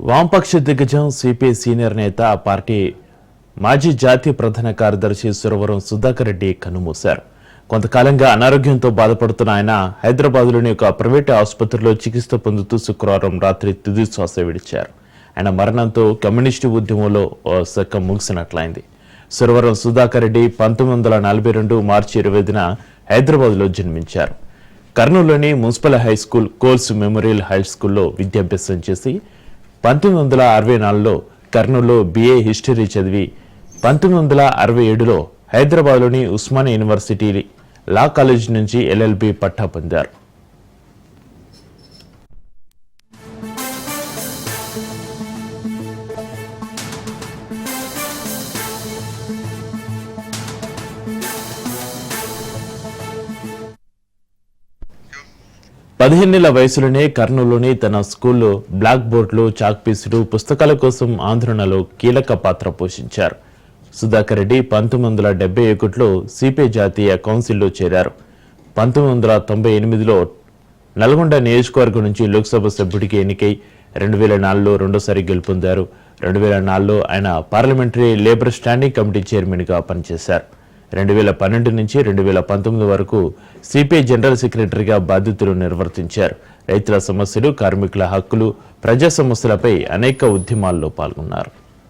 వామపక్ష దిగ్గజం CPI senior నేత ఆ పార్టీ మాజీ జాతీయ ప్రధాన కార్యదర్శి సురవరం సుధాకర్ రెడ్డి కన్నుమూశారు కొంతకాలంగా అనారోగ్యంతో బాధపడుతున్న ఆయన హైదరాబాద్లోని ఒక ప్రైవేటు ఆసుపత్రిలో చికిత్స పొందుతూ శుక్రవారం రాత్రి తుది శ్వాస విడిచారు. ఆయన మరణంతో కమ్యూనిస్టు ఉద్యమంలో ఓ శకం ముగిసినట్లయింది. సురవరం సుధాకర్ రెడ్డి పంతొమ్మిది వందల నలభై రెండు మార్చి ఇరవైదిన హైదరాబాద్లో జన్మించారు. కర్నూలులోని municipal high school Coles memorial high స్కూల్లో విద్యాభ్యాసం చేసి పంతొమ్మిది వందల అరవై నాలుగులో కర్నూలులో బిఏ హిస్టరీ చదివి పంతొమ్మిది వందల అరవై ఏడులో హైదరాబాద్లోని ఉస్మానియా యూనివర్సిటీ లా కాలేజ్ నుంచి ఎల్ఎల్బి పట్టా పొందారు. పదిహేనేళ్ళ వయసులోనే కర్నూలులోని తన స్కూల్లో బ్లాక్ బోర్డులు చాక్ పీసులు పుస్తకాల కోసం ఆందోళనలో కీలక పాత్ర పోషించారు. సుధాకర్ రెడ్డి పంతొమ్మిది వందల డెబ్బై ఒకటిలో సిపిఐ జాతీయ కౌన్సిల్లో చేరారు. పంతొమ్మిది వందల తొంభై ఎనిమిదిలో నల్గొండ నియోజకవర్గం నుంచి లోక్సభ సభ్యుడికి ఎన్నికై రెండు వేల నాలుగులో రెండోసారి గెలుపొందారు. రెండు వేల నాలుగులో ఆయన పార్లమెంటరీ లేబర్ స్టాండింగ్ కమిటీ చైర్మన్గా పనిచేశారు. రెండు వేల పన్నెండు నుంచి రెండు వేల పంతొమ్మిది వరకు సిపిఐ జనరల్ సెక్రటరీగా బాధ్యతలు నిర్వర్తించారు. రైతుల సమస్యలు కార్మికుల హక్కులు ప్రజా సమస్యలపై అనేక ఉద్యమాల్లో పాల్గొన్నారు.